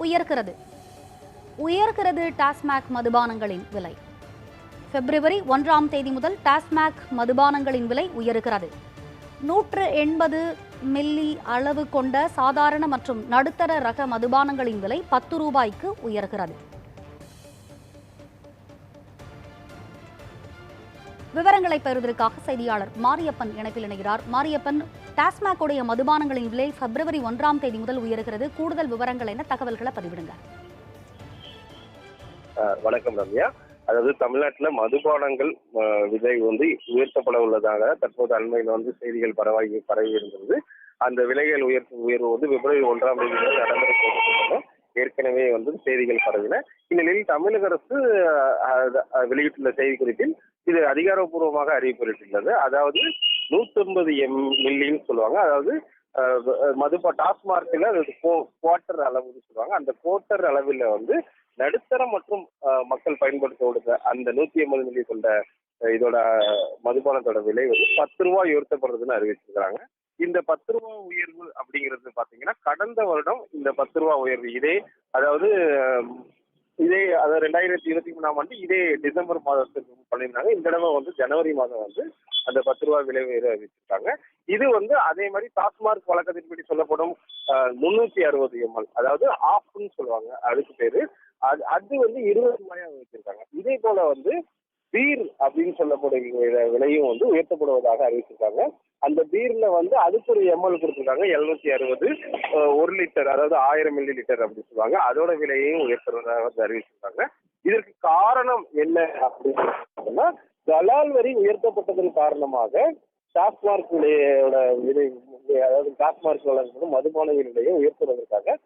உயர்கிறது. உயர்கிறது டாஸ்மாக் மதுபானங்களின் விலை. பிப்ரவரி ஒன்றாம் தேதி முதல் டாஸ்மாக் மதுபானங்களின் விலை உயர்கிறது. நூற்று எண்பது மில்லி அளவு கொண்ட சாதாரண மற்றும் நடுத்தர ரக மதுபானங்களின் விலை பத்து ரூபாய்க்கு உயர்கிறது. விவரங்களை பெறுவதற்காக செய்தியாளர் மாரியப்பன் இணைப்பில் இணைகிறார். மாரியப்பன் டாஸ்மாக் உடைய மதுபானங்களின் விலை பிப்ரவரி ஒன்றாம் தேதி முதல் உயர்கிறது. கூடுதல் விவரங்கள் என தகவல்களை பதிவிடுங்க. வணக்கம் ரம்யா. அதாவது தமிழ்நாட்டில் மதுபானங்கள் விலை வந்து உயர்த்தப்பட உள்ளதாக தற்போது அண்மையில் வந்து செய்திகள் பரவாகி பரவி இருந்தது. அந்த விலைகள் உயர் உயர்வு வந்து பிப்ரவரி ஒன்றாம் தேதி நடந்திருக்கிறது ஏற்கனவே வந்து செய்திகள் பரவின. இந்நிலையில் தமிழக அரசு வெளியிட்டுள்ள செய்தி குறிப்பில் இது அதிகாரப்பூர்வமாக அறிவிக்கப்பட்டுள்ளது. அதாவது நூத்தொன்பது எம் மில்லின்னு சொல்லுவாங்க. அதாவது மதுப்பா டாஸ்மார்க்ல குவார்டர் அளவுன்னு சொல்லுவாங்க. அந்த குவார்டர் அளவில் வந்து நடுத்தர மற்றும் மக்கள் பயன்படுத்த அந்த நூத்தி ஐம்பது மில்லி கொண்ட இதோட மதுபானத்தோட விலை வந்து பத்து ரூபாய் உயர்த்தப்படுறதுன்னு அறிவிச்சிருக்காங்க இந்த பத்து ரூபா உயர்வு அப்படிங்கிறது பாத்தீங்கன்னா கடந்த வருடம் இந்த பத்து ரூபா உயர்வு. இதே அதாவது இதே அதாவது ரெண்டாயிரத்தி இருபத்தி மூணாம் ஆண்டு இதே டிசம்பர் மாதத்துக்கு பண்ணியிருந்தாங்க. இந்த தடவை வந்து ஜனவரி மாதம் வந்து அந்த பத்து ரூபா விலை உயர்வு அறிவிச்சிருக்காங்க. இது வந்து அதே மாதிரி டாஸ்மார்க் வழக்கத்தின்படி சொல்லப்படும் முன்னூத்தி அறுபது எம்எல் அதாவது ஆஃப்னு சொல்லுவாங்க அதுக்கு பேரு. அது அது வந்து இருபது ரூபாயா வச்சிருக்காங்க இதே போல வந்து பீர் அப்படின்னு சொல்லக்கூடிய விலையும் வந்து உயர்த்தப்படுவதாக அறிவிச்சிருக்காங்க. அந்த பீர்ல வந்து அதுக்கு ஒரு எம்எல் கொடுத்துருக்காங்க எழுநூத்தி அறுபது ஒரு லிட்டர் அதாவது ஆயிரம் மில்லி லிட்டர் அப்படின்னு சொல்லுவாங்க. அதோட விலையையும் உயர்த்துறதாக வந்து அறிவிச்சிருக்காங்க. இதற்கு காரணம் என்ன அப்படின்னு தலால் வரி உயர்த்தப்பட்டதன் காரணமாக டாஸ்மார்க் விலையோட விலை அதாவது டாஸ்மார்க் வழங்கப்படும் மதுபான விலையை உயர்த்துவதற்காக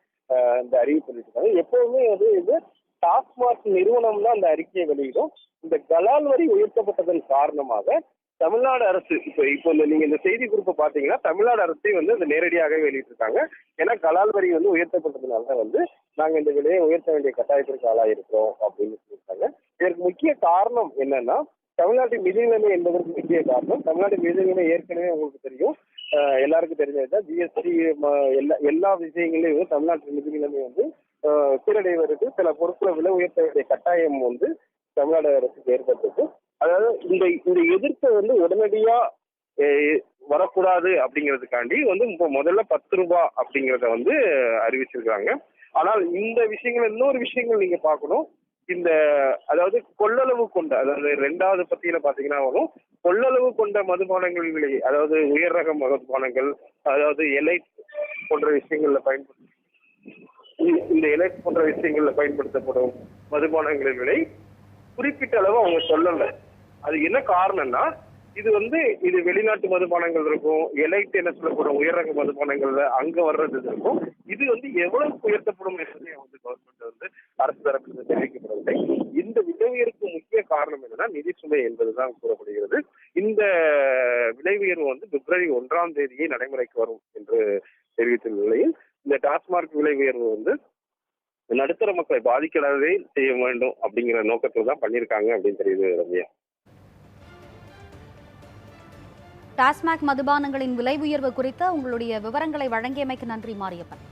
இந்த அறிவிப்பு சொல்லியிருக்காங்க எப்பவுமே வந்து இது டாஸ்மார்க் நிறுவனம் தான் அந்த அறிக்கையை வெளியிடும். இந்த கலால் வரி உயர்த்தப்பட்டதன் காரணமாக தமிழ்நாடு அரசு இப்போ இப்போ இந்த நீங்க இந்த செய்தி குறிப்பை பாத்தீங்கன்னா தமிழ்நாடு அரசே வந்து இந்த நேரடியாகவே வெளியிட்டிருக்காங்க. ஏன்னா கலால் வரி வந்து உயர்த்தப்பட்டதுனால வந்து நாங்க இந்த விலையை உயர்த்த வேண்டிய கட்டாயத்திற்கு ஆளாயிருக்கிறோம் அப்படின்னு சொல்லியிருக்காங்க. இதற்கு முக்கிய காரணம் என்னன்னா தமிழ்நாட்டின் நிதிநிலைமை என்பதற்கு முக்கிய காரணம் தமிழ்நாட்டு நிதிநிலைமை ஏற்கனவே உங்களுக்கு தெரியும். எல்லாருக்கும் தெரிஞ்சதுதான் ஜிஎஸ்டி எல்லா எல்லா விஷயங்களையும் வந்து தமிழ்நாட்டு நிதி நிலைமை வந்து சீரடைவதற்கு சில பொருட்களை விலை உயர்த்த வேண்டிய கட்டாயம் வந்து தமிழ்நாடு அரசுக்கு ஏற்பட்டிருக்கு. அதாவது இந்த இந்த எதிர்ப்பை வந்து உடனடியா வரக்கூடாது அப்படிங்கிறதுக்காண்டி வந்து இப்போ முதல்ல பத்து ரூபாய் அப்படிங்கிறத வந்து அறிவிச்சிருக்காங்க ஆனால் இந்த விஷயங்கள் இன்னொரு விஷயங்கள் நீங்க பார்க்கணும். இந்த அதாவது கொள்ளளவு கொண்ட அதாவது ரெண்டாவது பத்தியில பாத்தீங்கன்னா வரும். கொள்ளளவு கொண்ட மதுபானங்களிலே விலை அதாவது உயர் ரக மதுபானங்கள் அதாவது எலைட் போன்ற விஷயங்கள்ல பயன்படுத்த இந்த- இந்த எலைட் போன்ற விஷயங்கள்ல பயன்படுத்தப்படும் மதுபானங்களின் விலை குறிப்பிட்ட அளவு அவங்க சொல்லல. அது என்ன காரணம்னா இது வந்து இது வெளிநாட்டு மதுபானங்கள் இருக்கும் எலைட் என்ன சொல்லப்படும் உயர்ரக மதுபானங்கள்ல அங்க வர்றது இருக்கும். இது வந்து எவ்வளவு உயர்த்தப்படும் என்பதை வந்து கவர்மெண்ட் வந்து அரசு தரப்பில் தெரிவிக்கப்படவில்லை. இந்த விலை உயர்வுக்கு முக்கிய காரணம் என்னன்னா நிதி சுமை என்பதுதான் கூறப்படுகிறது. இந்த விலை உயர்வு வந்து பிப்ரவரி ஒன்றாம் தேதியே நடைமுறைக்கு வரும் என்று தெரிவித்துள்ள நிலையில் இந்த டாஸ்மார்க் விலை உயர்வு வந்து நடுத்தர மக்களை பாதிக்காதவே செய்ய வேண்டும் அப்படிங்கிற நோக்கத்துல தான் பண்ணியிருக்காங்க அப்படின்னு தெரியுது ரம்யா. டாஸ்மாக் மதுபானங்களின் விலை உயர்வு குறித்த உங்களுடைய விவரங்களை வழங்கியமைக்கு நன்றி மாரியப்பன்.